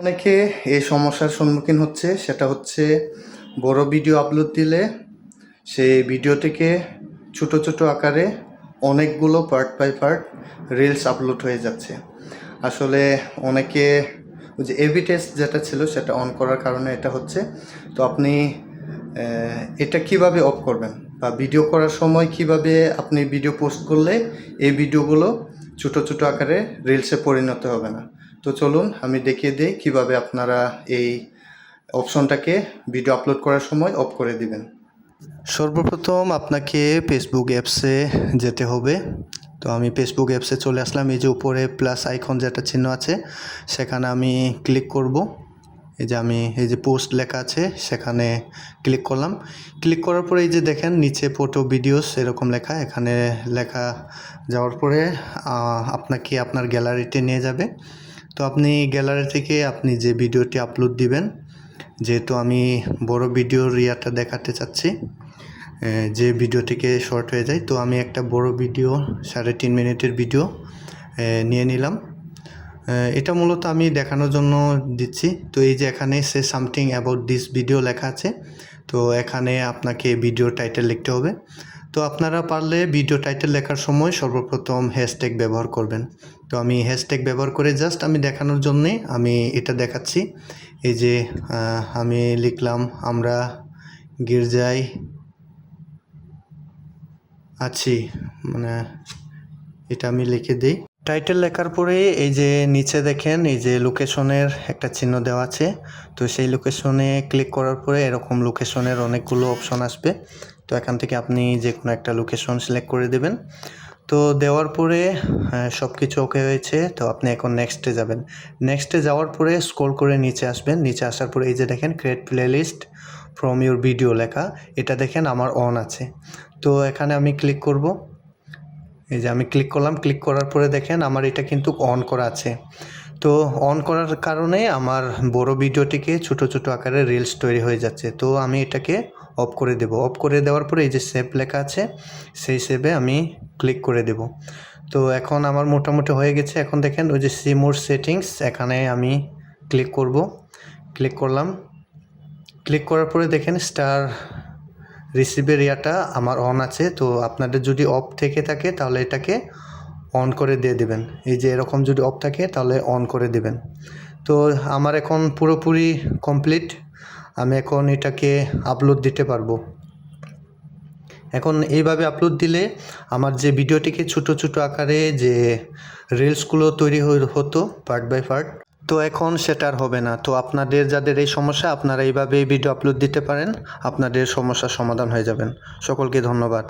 অনেকে এই সমস্যার সম্মুখীন হচ্ছে। সেটা হচ্ছে বড় ভিডিও আপলোড দিলে সেই ভিডিওটিকে ছোট ছোট আকারে অনেকগুলো part by part reels upload হয়ে যাচ্ছে। আসলে অনেকে ওই যে এবি টেস্ট যেটা ছিল সেটা অন করার কারণে এটা হচ্ছে। তো আপনি এটা কীভাবে অফ করবেন? বা ভিডিও করার সময় কীভাবে আপনি ভিডিও পোস্ট করলে এই ভিডিওগুলো ছোট ছোট আকারে রিলসে পরিণত হবে না? তো চলুন আমি দেখিয়ে দিই কীভাবে আপনারা এই অপশনটাকে ভিডিও আপলোড করার সময় অফ করে দিবেন। সর্বপ্রথম আপনাকে ফেসবুক অ্যাপসে যেতে হবে। তো আমি ফেসবুক অ্যাপসে চলে আসলাম। এই যে উপরে প্লাস আইকন যেটা চিহ্ন আছে, সেখানে আমি ক্লিক করব। এই যে আমি, এই যে পোস্ট লেখা আছে, সেখানে ক্লিক করলাম। ক্লিক করার পরে এই যে দেখেন, নিচে ফটো ভিডিওস এরকম লেখা, এখানে লেখা যাওয়ার পরে আপনাকে আপনার গ্যালারিতে নিয়ে যাবে। তো আপনি গ্যালারি থেকে আপনি যে ভিডিওটি আপলোড দিবেন, যেহেতু আমি বড় ভিডিওর ইয়াটা দেখাতে চাচ্ছি যে ভিডিওটিকে শর্ট হয়ে যায়, তো আমি একটা বড় ভিডিও সাড়ে তিন মিনিটের ভিডিও নিয়ে নিলাম। এটা মূলত আমি দেখানোর জন্য দিচ্ছি। তো এই যে এখানে সে সামথিং অ্যাবাউট দিস ভিডিও লেখা আছে, তো এখানে আপনাকে ভিডিও টাইটেল লিখতে হবে। তো আপনারা পারলে ভিডিও টাইটেল লেখার সময় সর্বপ্রথম হ্যাশট্যাগ ব্যবহার করবেন। তো আমি হ্যাশট্যাগ ব্যবহার করে জাস্ট আমি দেখানোর জন্যে আমি এটা দেখাচ্ছি। এই যে আমি লিখলাম, আমরা গির্জায় আছি। মানে এটা আমি লিখে দিই। টাইটেল লেখার পরে এই যে নিচে দেখেন, এই যে লোকেশনের একটা চিহ্ন দেওয়া আছে। তো সেই লোকেশনে ক্লিক করার পরে এরকম লোকেশনের অনেকগুলো অপশন আসবে। তো এখান থেকে আপনি যে কোনো একটা লোকেশন সিলেক্ট করে দেবেন। তো দেওয়ার পরে সব কিছু ওকে হয়েছে। তো আপনি এখন নেক্সটে যাবেন। নেক্সটে যাওয়ার পরে স্ক্রল করে নিচে আসবেন। নিচে আসার পরে এই যে দেখেন create playlist from your video লেখা। এটা দেখেন, আমার অন আছে। তো এখানে আমি ক্লিক করব। এই যে আমি ক্লিক করলাম ক্লিক করার পরে দেখেন আমার এটা কিন্তু অন করা আছে। তো অন করার কারণে আমার বড় ভিডিওটিকে ছোট ছোট আকারে রিলস তৈরি হয়ে যাচ্ছে। তো আমি এটাকে অফ করে দেব। অফ করে দেওয়ার পরে এই যে সেভ লেখা আছে, সেই সেভে আমি ক্লিক করে দেব। তো এখন আমার মোটামুটি হয়ে গেছে। এখন দেখেন ওই যে সিমোর সেটিংস এখানে আমি ক্লিক করব। ক্লিক করলাম। ক্লিক করার পরে দেখেন স্টার রিসিভের ইয়াটা আমার অন আছে, তো আপনাদের যদি অফ থেকে থাকে, তাহলে এটাকে অন করে দিয়ে দেবেন। এই যে এরকম যদি অফ থাকে, তাহলে অন করে দেবেন। তো আমার এখন পুরোপুরি কমপ্লিট আমি এখন এটাকে আপলোড দিতে পারব। এখন এইভাবে আপলোড দিলে আমার যে ভিডিওটিকে ছোট ছোট আকারে যে রিলসগুলো তৈরি হতো পার্ট বাই পার্ট তো এখন সেটা আর হবে না। তো আপনাদের যাদের এই সমস্যা, আপনারা এইভাবে ভিডিও আপলোড দিতে পারেন। আপনাদের সমস্যার সমাধান হয়ে যাবেন। সকলকে ধন্যবাদ।